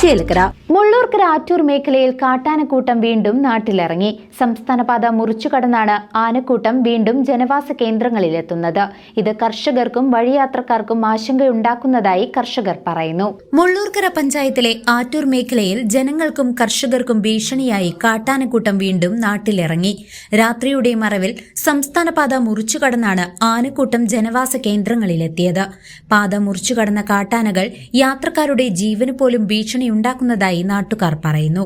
Chelakkara. Mullurkara Attur മേഖലയിൽ കാട്ടാനക്കൂട്ടം വീണ്ടും നാട്ടിലിറങ്ങി. സംസ്ഥാനപാത മുറിച്ചു കടന്നാണ് ആനക്കൂട്ടം വീണ്ടും ജനവാസ കേന്ദ്രങ്ങളിലെത്തുന്നത് ഇത് കർഷകർക്കും വഴിയാത്രക്കാർക്കും ആശങ്കയുണ്ടാക്കുന്നതായി കർഷകർ പറയുന്നു. മുള്ളൂർക്കര പഞ്ചായത്തിലെ ആറ്റൂർ മേഖലയിൽ ജനങ്ങൾക്കും കർഷകർക്കും ഭീഷണിയായി കാട്ടാനക്കൂട്ടം വീണ്ടും നാട്ടിലിറങ്ങി. രാത്രിയുടെ മറവിൽ സംസ്ഥാനപാത മുറിച്ചു കടന്നാണ് ആനക്കൂട്ടം ജനവാസ കേന്ദ്രങ്ങളിലെത്തിയത്. പാത മുറിച്ചു കടന്ന കാട്ടാനകൾ യാത്രക്കാരുടെ ജീവന് പോലും ഭീഷണിയുണ്ടാക്കുന്നതായി നാട്ടുകാർ പറയുന്നു.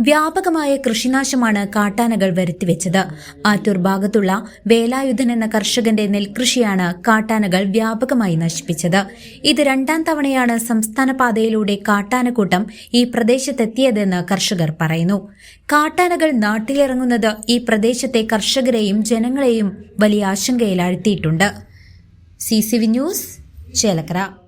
വ്യാപകമായ കൃഷിനാശമാണ് കാട്ടാനകൾ വരുത്തിവെച്ചത്. ആറ്റൂർ ഭാഗത്തുള്ള വേലായുധൻ എന്ന കർഷകന്റെ നെൽകൃഷിയാണ് കാട്ടാനകൾ വ്യാപകമായി നശിപ്പിച്ചത്. ഇത് രണ്ടാം തവണയാണ് സംസ്ഥാന പാതയിലൂടെ കാട്ടാനക്കൂട്ടം ഈ പ്രദേശത്തെത്തിയതെന്ന് കർഷകർ പറയുന്നു. കാട്ടാനകൾ നാട്ടിലിറങ്ങുന്നത് ഈ പ്രദേശത്തെ കർഷകരെയും ജനങ്ങളെയും വലിയ ആശങ്കയിലാഴ്ത്തിയിട്ടുണ്ട്. C C V news Chelakkara.